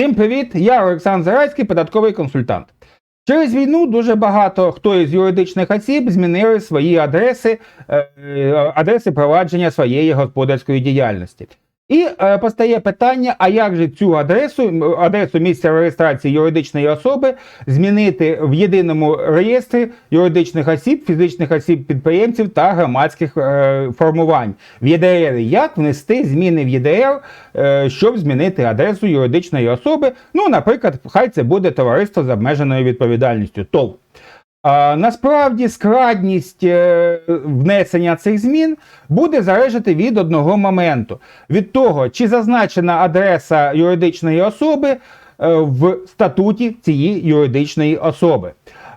Всім привіт! Я Олександр Зарайський, податковий консультант. Через війну дуже багато хто із юридичних осіб змінили свої адреси, е, е, адреси провадження своєї господарської діяльності. І е, постає питання: а як же цю адресу, адресу місця реєстрації юридичної особи змінити в єдиному реєстрі юридичних осіб, фізичних осіб, підприємців та громадських е, формувань в ЄДР? Як внести зміни в ЄДР, е, щоб змінити адресу юридичної особи? Ну, наприклад, хай це буде товариство з обмеженою відповідальністю ТОВ. А, насправді складність е, внесення цих змін буде залежати від одного моменту: від того, чи зазначена адреса юридичної особи е, в статуті цієї юридичної особи.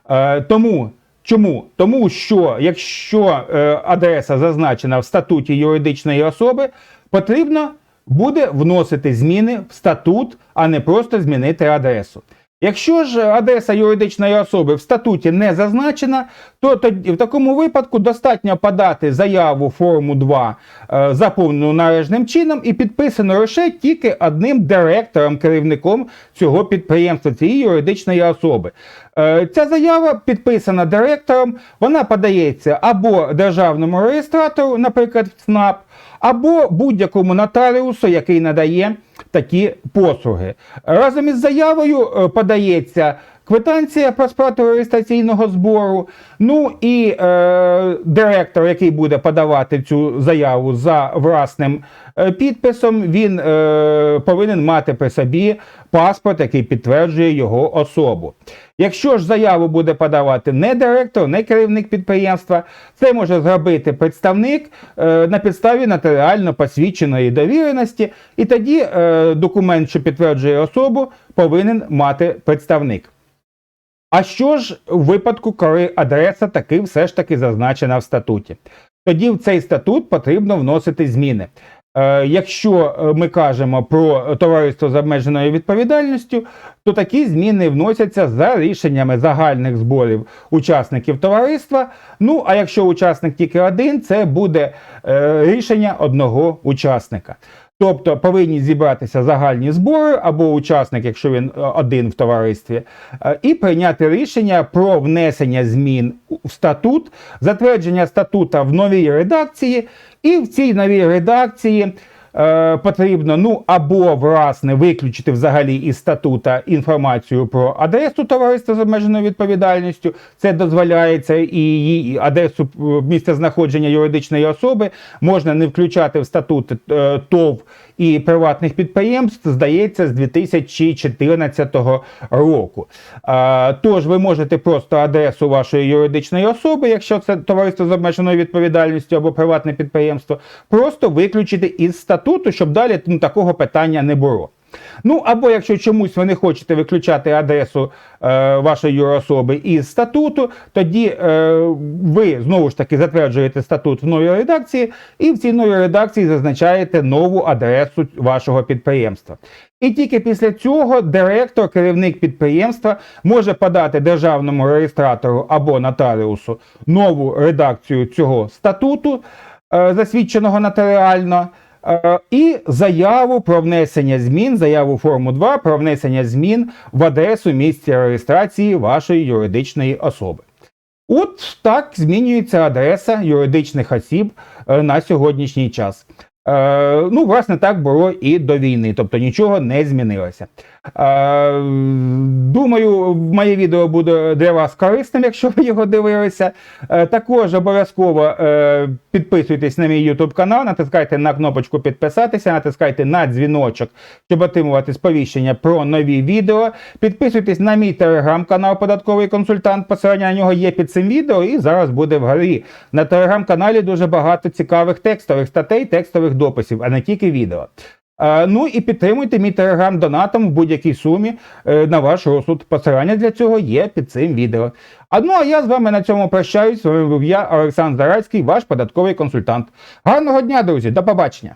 Е, тому Чому? Тому що якщо е, адреса зазначена в статуті юридичної особи, потрібно буде вносити зміни в статут, а не просто змінити адресу. Якщо ж адреса юридичної особи в статуті не зазначена, то в такому випадку достатньо подати заяву форму 2 е, заповнену належним чином і підписано лише тільки одним директором, керівником цього підприємства, цієї юридичної особи. Е, Ця заява підписана директором, вона подається або державному реєстратору, наприклад, в ЦНАП, або будь-якому нотаріусу, який надає такі послуги. Разом із заявою е, подається квитанція про сплату реєстраційного збору. Ну і е, директор, який буде подавати цю заяву за власним е, підписом, він е, повинен мати при собі паспорт, який підтверджує його особу. Якщо ж заяву буде подавати не директор, не керівник підприємства, це може зробити представник е, на підставі нотаріально посвідченої довіреності, і тоді е, документ, що підтверджує особу, повинен мати представник. А що ж у випадку, коли адреса таки все ж таки зазначена в статуті? Тоді в цей статут потрібно вносити зміни. Е, Якщо е, ми кажемо про товариство з обмеженою відповідальністю, то такі зміни вносяться за рішеннями загальних зборів учасників товариства. Ну а якщо учасник тільки один, це буде е, рішення одного учасника. Тобто повинні зібратися загальні збори або учасник, якщо він е, один в товаристві, е, і прийняти рішення про внесення змін в статут, затвердження статута в новій редакції, і в цій новій редакції. Е, Потрібно ну або власне виключити взагалі із статута інформацію про адресу товариства з обмеженою відповідальністю. Це дозволяється і її адресу е, місця знаходження юридичної особи можна не включати в статут е, ТОВ і приватних підприємств, здається, з 2014 року. Тож ви можете просто адресу вашої юридичної особи, якщо це товариство з обмеженою відповідальністю або приватне підприємство, просто виключити із статуту, щоб далі ну, такого питання не було. Ну або якщо чомусь ви не хочете виключати адресу е, вашої юрособи із статуту, тоді е, ви знову ж таки затверджуєте статут в новій редакції, і в цій новій редакції зазначаєте нову адресу вашого підприємства. І тільки після цього директор, керівник підприємства може подати державному реєстратору або нотаріусу нову редакцію цього статуту, е, засвідченого нотаріально. Е, І заяву про внесення змін, заяву форму 2 про внесення змін в адресу місця реєстрації вашої юридичної особи. От так змінюється адреса юридичних осіб е, на сьогоднішній час. Е, ну, власне, так було і до війни, тобто нічого не змінилося. Е, думаю, моє відео буде для вас корисним, якщо ви його дивилися. Е, також обов'язково е, підписуйтесь на мій YouTube канал, натискайте на кнопочку підписатися, натискайте на дзвіночок, щоб отримувати сповіщення про нові відео. Підписуйтесь на мій телеграм-канал Податковий консультант. Посилання на нього є під цим відео і зараз буде вгорі. На телеграм-каналі дуже багато цікавих текстових статей, текстових дописів, а не тільки відео. Е, Ну і підтримуйте мій телеграм донатом в будь-якій сумі е, на ваш розсуд. Посилання для цього є під цим відео. А ну а я з вами на цьому прощаюсь. З вами був я, Олександр Зарацький, ваш податковий консультант. Гарного дня, друзі, до побачення!